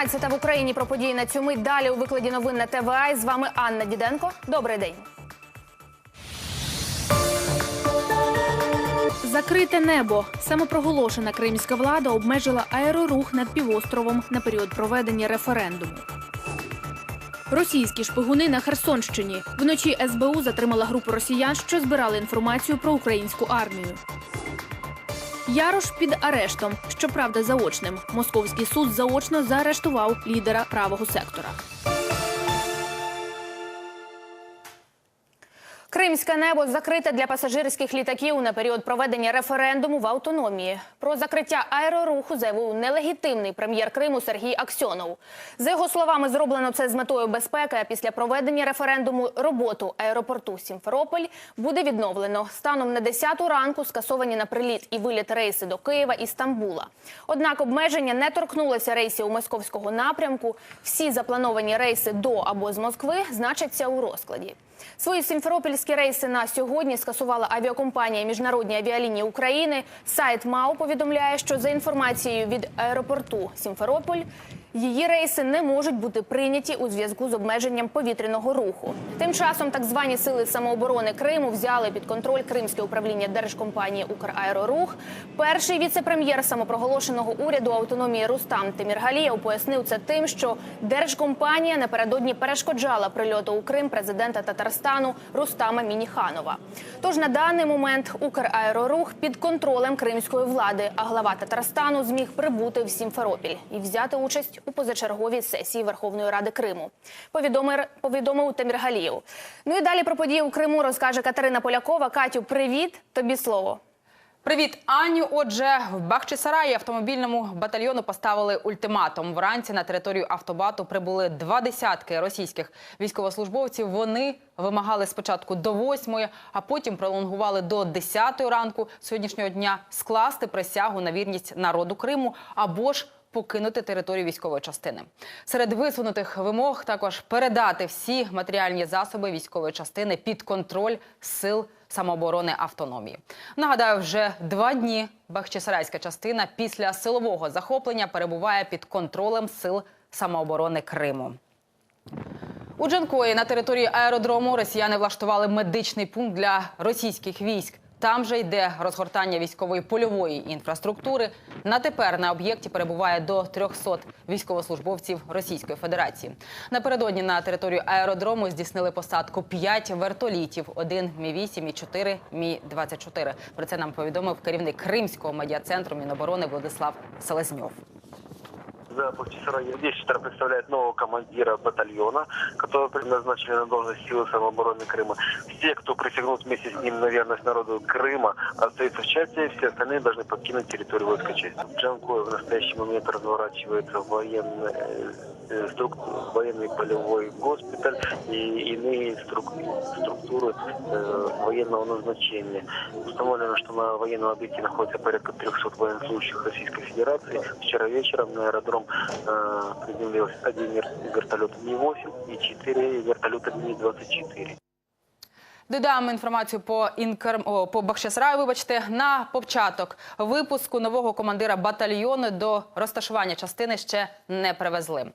12 в Україні про події на цю мить. Далі у викладі новин на ТВА. З вами Анна Діденко. Добрий день. Закрите небо. Самопроголошена кримська влада обмежила аерорух над півостровом на період проведення референдуму. Російські шпигуни на Херсонщині. Вночі СБУ затримала групу росіян, що збирали інформацію про українську армію. Ярош під арештом, щоправда, заочним. Московський суд заочно заарештував лідера правого сектора. Кримське небо закрите для пасажирських літаків на період проведення референдуму в автономії. Про закриття аероруху заявив нелегітимний прем'єр Криму Сергій Аксьонов. За його словами, зроблено це з метою безпеки. А після проведення референдуму роботу аеропорту Сімферополь буде відновлено. Станом на 10 ранку скасовані на приліт і виліт рейси до Києва і Стамбула. Однак обмеження не торкнулося рейсів у московського напрямку. Всі заплановані рейси до або з Москви значаться у розкладі. Свої сімферопольські рейси на сьогодні скасувала авіакомпанія Міжнародні авіалінії України. Сайт МАУ повідомляє, що за інформацією від аеропорту Сімферополь. Її рейси не можуть бути прийняті у зв'язку з обмеженням повітряного руху. Тим часом так звані сили самооборони Криму взяли під контроль Кримське управління держкомпанії Украерорух. Перший віце-прем'єр самопроголошеного уряду автономії Рустам Тиміргалієв пояснив це тим, що держкомпанія напередодні перешкоджала прильоту у Крим президента Татарстану Рустама Мініханова. Тож на даний момент Украерорух під контролем кримської влади, а глава Татарстану зміг прибути в Сімферопіль і взяти участь у позачерговій сесії Верховної Ради Криму. Повідомив, повідомив Таміргалієв. Ну і далі про події у Криму розкаже Катерина Полякова. Катю, привіт! Тобі слово. Привіт, Аню. Отже, в Бахчисараї автомобільному батальйону поставили ультиматум. Вранці на територію автобату прибули два десятки російських військовослужбовців. Вони вимагали спочатку до восьмої, а потім пролонгували до десятої ранку сьогоднішнього дня скласти присягу на вірність народу Криму або ж покинути територію військової частини. Серед висунутих вимог також передати всі матеріальні засоби військової частини під контроль сил самооборони автономії. Нагадаю, вже два дні Бахчисарайська частина після силового захоплення перебуває під контролем сил самооборони Криму. У Джанкої на території аеродрому росіяни влаштували медичний пункт для російських військ. Там же йде розгортання військової польової інфраструктури. На тепер на об'єкті перебуває до 300 військовослужбовців Російської Федерації. Напередодні на територію аеродрому здійснили посадку 5 вертолітів: один мі 8 і 4 мі 24 Про це нам повідомив керівник Кримського медіа-центру Міноборони Владислав Селезньов. За Бахчисарай Вещитер представляет нового командира батальона, которого предназначили на должность силы самообороны Крыма. Все, кто присягнут вместе с ним на верность народу Крыма, остаются в части, все остальные должны покинуть территорию войска части. В Джанкое в настоящий момент разворачивается военный, э, струк- военный полевой госпиталь и иные струк- структуры э, военного назначения. Установлено, что на военном объекте находится порядка 300 военнослужащих Российской Федерации. Вчера вечером на аэродром э, приземлился один вер- вертолет Ми-8 и 4 вертолета Ми-24. Додаємо інформацію по інкер... О, по Бахчисараю, Вибачте, на початок випуску нового командира батальйону до розташування частини ще не привезли.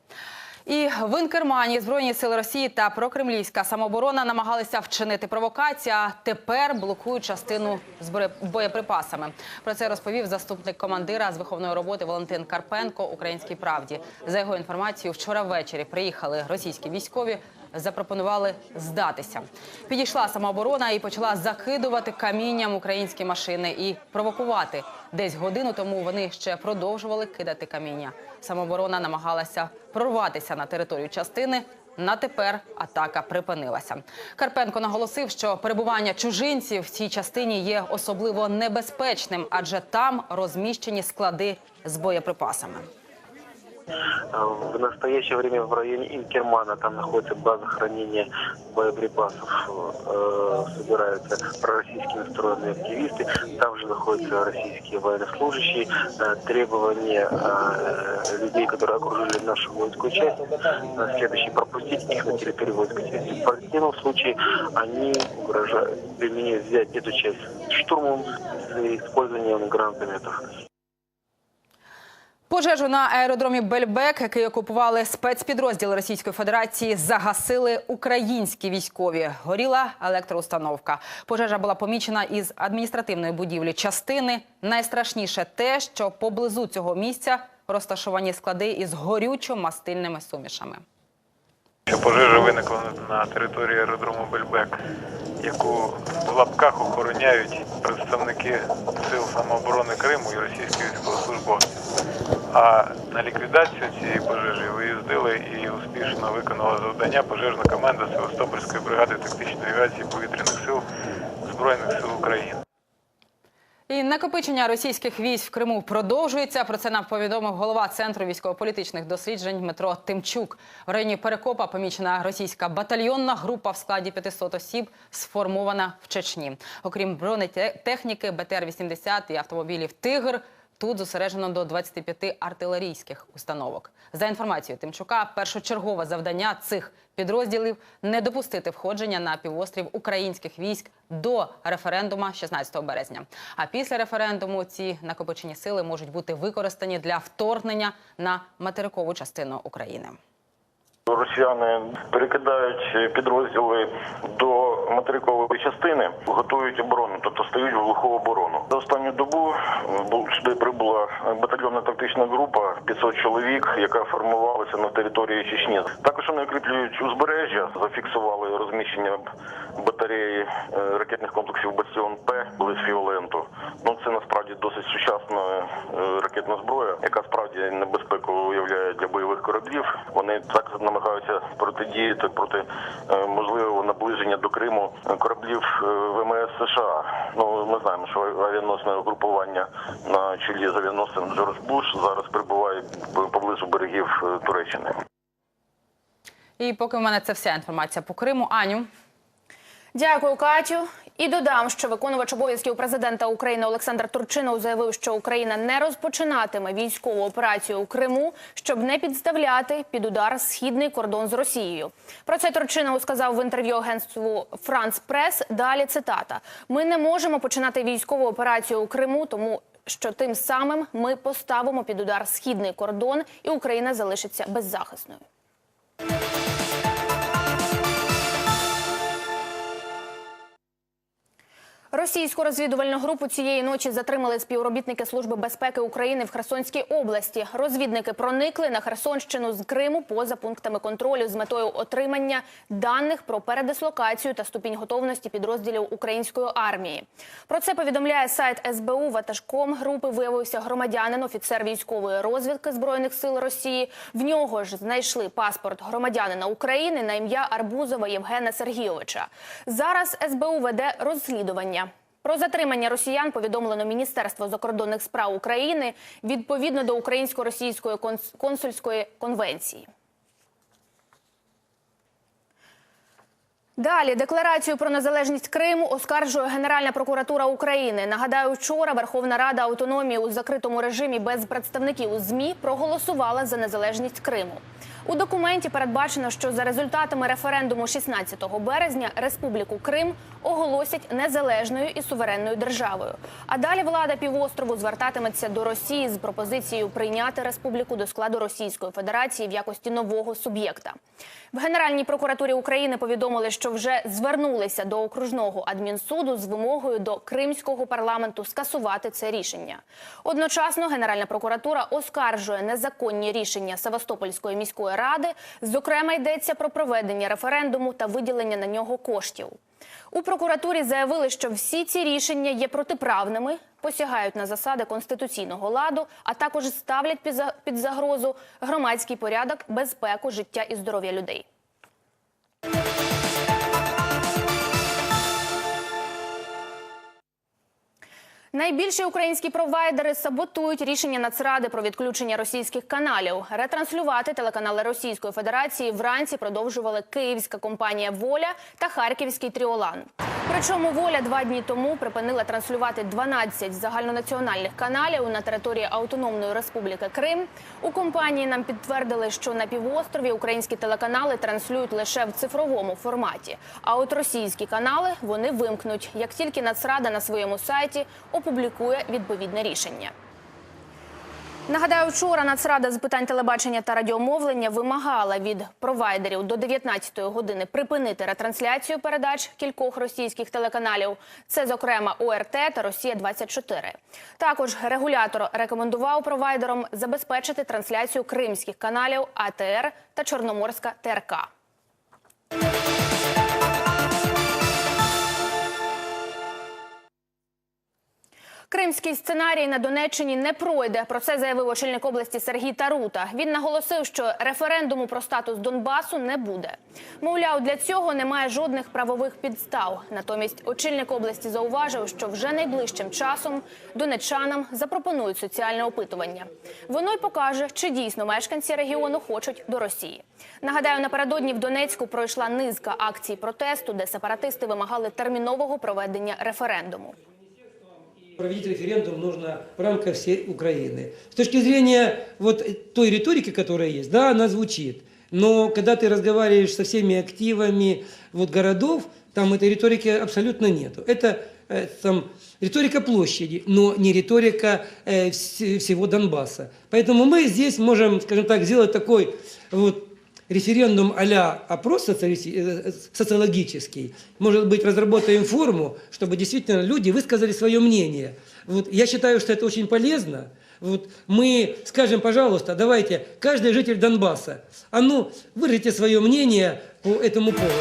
І в Інкермані Збройні сили Росії та прокремлівська самооборона намагалися вчинити провокацію, а тепер блокують частину з боєприпасами. Про це розповів заступник командира з виховної роботи Валентин Карпенко Українській правді. За його інформацією, вчора ввечері приїхали російські військові. Запропонували здатися. Підійшла самооборона і почала закидувати камінням українські машини і провокувати. Десь годину тому вони ще продовжували кидати каміння. Самооборона намагалася прорватися на територію частини. На тепер атака припинилася. Карпенко наголосив, що перебування чужинців в цій частині є особливо небезпечним, адже там розміщені склади з боєприпасами. Э, В настоящее время в районе Инкермана, там находится база хранения боеприпасов, э, собираются пророссийские настроенные активисты, там же находятся российские военнослужащие. Э, требования людей, которые окружили нашу воинскую часть, следующее пропустить их на территорию воинской части. В противном случае они угрожают применить взять эту часть штурмом с использованием гранатометов. Пожежу на аеродромі Бельбек, який окупували спецпідрозділи Російської Федерації, загасили українські військові. Горіла електроустановка. Пожежа була помічена із адміністративної будівлі частини. Найстрашніше те, що поблизу цього місця розташовані склади із горючо-мастильними сумішами. Пожежа виникла на території аеродрому Бельбек, яку в лапках охороняють представники сил самооборони Криму і російських військовослужбовців. А на ліквідацію цієї пожежі виїздили і успішно виконала завдання пожежна команда Севастопольської бригади тактичної авіації повітряних сил Збройних сил України. І накопичення російських військ в Криму продовжується. Про це нам повідомив голова центру військово-політичних досліджень Дмитро Тимчук. В районі Перекопа помічена російська батальйонна група в складі 500 осіб, сформована в Чечні. Окрім бронетехніки, БТР-80 і автомобілів Тигр. Тут зосереджено до 25 артилерійських установок. За інформацією Тимчука, першочергове завдання цих підрозділів не допустити входження на півострів українських військ до референдума 16 березня. А після референдуму ці накопичені сили можуть бути використані для вторгнення на материкову частину України. Росіяни перекидають підрозділи до материкової частини, готують оборону, тобто стають в глуху оборону. За останню добу сюди прибула батальйонна тактична група 500 чоловік, яка формувалася на території Чечні. Також вони укріплюють узбережжя, зафіксували розміщення батареї е, ракетних комплексів Бастіон П близь Фіоленту. Ну це насправді досить сучасна е, ракетна зброя, яка справді небезпеку уявляє для бойових кораблів. Вони так намагаються протидіяти проти е, можливого наближення до Криму кораблів е, ВМС США. Ну ми знаємо, що авіаносне угрупування на чолі з авіаносцем Джордж Буш зараз перебуває поблизу берегів е, Туреччини. І поки в мене це вся інформація по Криму. Аню. Дякую, Катю. І додам, що виконувач обов'язків президента України Олександр Турчинов заявив, що Україна не розпочинатиме військову операцію у Криму, щоб не підставляти під удар східний кордон з Росією. Про це Турчинов сказав в інтерв'ю агентству Франс Прес. Далі цитата: Ми не можемо починати військову операцію у Криму, тому що тим самим ми поставимо під удар східний кордон, і Україна залишиться беззахисною. Російську розвідувальну групу цієї ночі затримали співробітники Служби безпеки України в Херсонській області. Розвідники проникли на Херсонщину з Криму поза пунктами контролю з метою отримання даних про передислокацію та ступінь готовності підрозділів української армії. Про це повідомляє сайт СБУ. Ватажком групи виявився громадянин, офіцер військової розвідки збройних сил Росії. В нього ж знайшли паспорт громадянина України на ім'я Арбузова Євгена Сергійовича. Зараз СБУ веде розслідування. Про затримання росіян повідомлено Міністерство закордонних справ України відповідно до українсько-російської консульської конвенції. Далі декларацію про незалежність Криму оскаржує Генеральна прокуратура України. Нагадаю, вчора Верховна Рада автономії у закритому режимі без представників ЗМІ проголосувала за незалежність Криму. У документі передбачено, що за результатами референдуму 16 березня Республіку Крим оголосять незалежною і суверенною державою. А далі влада півострову звертатиметься до Росії з пропозицією прийняти республіку до складу Російської Федерації в якості нового суб'єкта. В Генеральній прокуратурі України повідомили, що вже звернулися до окружного адмінсуду з вимогою до кримського парламенту скасувати це рішення. Одночасно Генеральна прокуратура оскаржує незаконні рішення Севастопольської міської ради. Зокрема, йдеться про проведення референдуму та виділення на нього коштів. У прокуратурі заявили, що всі ці рішення є протиправними, посягають на засади конституційного ладу, а також ставлять під загрозу громадський порядок, безпеку, життя і здоров'я людей. Найбільші українські провайдери саботують рішення Нацради про відключення російських каналів. Ретранслювати телеканали Російської Федерації вранці продовжували київська компанія Воля та Харківський Тріолан. Причому воля два дні тому припинила транслювати 12 загальнонаціональних каналів на території Автономної Республіки Крим. У компанії нам підтвердили, що на півострові українські телеканали транслюють лише в цифровому форматі. А от російські канали вони вимкнуть, як тільки Нацрада на своєму сайті опублікує відповідне рішення. Нагадаю, вчора Нацрада з питань телебачення та радіомовлення вимагала від провайдерів до 19-ї години припинити ретрансляцію передач кількох російських телеканалів. Це, зокрема, ОРТ та Росія 24 Також регулятор рекомендував провайдерам забезпечити трансляцію кримських каналів АТР та Чорноморська ТРК. Кримський сценарій на Донеччині не пройде. Про це заявив очільник області Сергій Тарута. Він наголосив, що референдуму про статус Донбасу не буде. Мовляв, для цього немає жодних правових підстав. Натомість очільник області зауважив, що вже найближчим часом донеччанам запропонують соціальне опитування. Воно й покаже, чи дійсно мешканці регіону хочуть до Росії. Нагадаю, напередодні в Донецьку пройшла низка акцій протесту, де сепаратисти вимагали термінового проведення референдуму. Проводить референдум нужно в рамках всей Украины. С точки зрения вот той риторики, которая есть, да, она звучит. Но когда ты разговариваешь со всеми активами вот городов, там этой риторики абсолютно нету. Это э, там риторика площади, но не риторика э, вс- всего Донбасса. Поэтому мы здесь можем, скажем так, сделать такой вот референдум а-ля опрос социали- э, социологический, может быть, разработаем форму, чтобы действительно люди высказали свое мнение. Вот, я считаю, что это очень полезно. Вот, мы скажем, пожалуйста, давайте, каждый житель Донбасса, а ну, выразите свое мнение по этому поводу.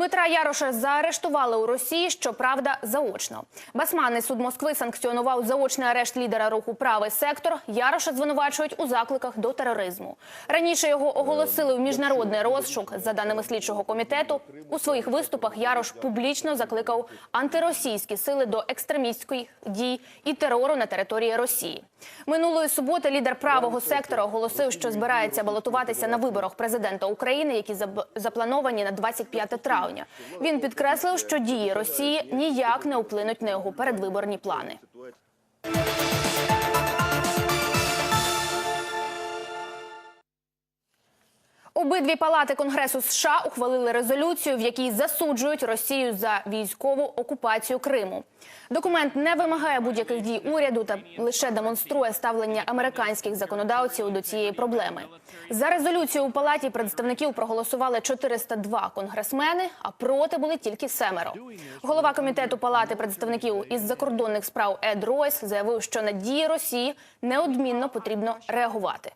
Дмитра Яроша заарештували у Росії, щоправда, заочно. Басманний суд Москви санкціонував заочний арешт лідера руху Правий сектор. Яроша звинувачують у закликах до тероризму. Раніше його оголосили в міжнародний розшук. За даними слідчого комітету, у своїх виступах Ярош публічно закликав антиросійські сили до екстремістських дій і терору на території Росії. Минулої суботи лідер правого сектора оголосив, що збирається балотуватися на виборах президента України, які заплановані на 25 травня. Він підкреслив, що дії Росії ніяк не вплинуть на його передвиборні плани. Обидві палати Конгресу США ухвалили резолюцію, в якій засуджують Росію за військову окупацію Криму. Документ не вимагає будь-яких дій уряду та лише демонструє ставлення американських законодавців до цієї проблеми. За резолюцію у палаті представників проголосували 402 конгресмени, а проти були тільки семеро. Голова комітету палати представників із закордонних справ Ед Ройс заявив, що на дії Росії неодмінно потрібно реагувати.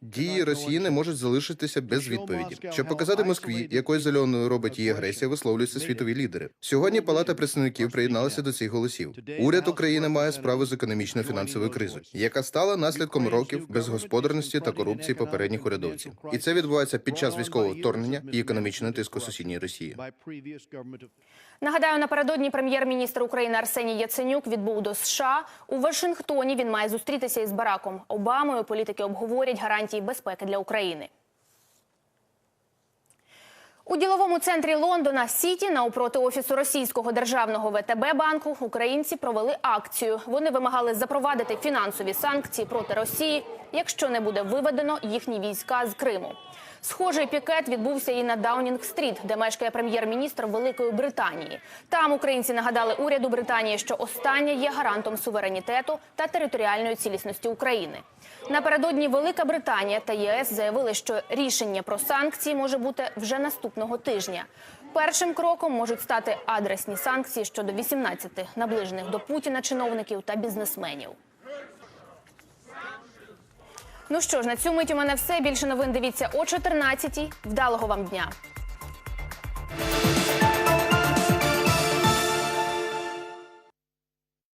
Дії Росії не можуть залишитися без відповіді. Щоб показати Москві, якою зеленою робить її агресія, висловлюються світові лідери. Сьогодні Палата представників приєдналася до цих голосів. Уряд України має справу з економічною фінансовою кризою, яка стала наслідком років безгосподарності та корупції попередніх урядовців. І це відбувається під час військового вторгнення і економічного тиску сусідньої Росії. Нагадаю, напередодні прем'єр-міністр України Арсеній Яценюк відбув до США. У Вашингтоні він має зустрітися із Бараком Обамою. Політики обговорять гарантії безпеки для України. У діловому центрі Лондона Сіті навпроти офісу російського державного ВТБ банку українці провели акцію. Вони вимагали запровадити фінансові санкції проти Росії, якщо не буде виведено їхні війська з Криму. Схожий пікет відбувся і на Даунінг-стріт, де мешкає прем'єр-міністр Великої Британії. Там українці нагадали уряду Британії, що останнє є гарантом суверенітету та територіальної цілісності України. Напередодні Велика Британія та ЄС заявили, що рішення про санкції може бути вже наступного тижня. Першим кроком можуть стати адресні санкції щодо 18 наближених до Путіна чиновників та бізнесменів. Ну що ж, на цю мить у мене все. Більше новин дивіться о 14-й. Вдалого вам дня.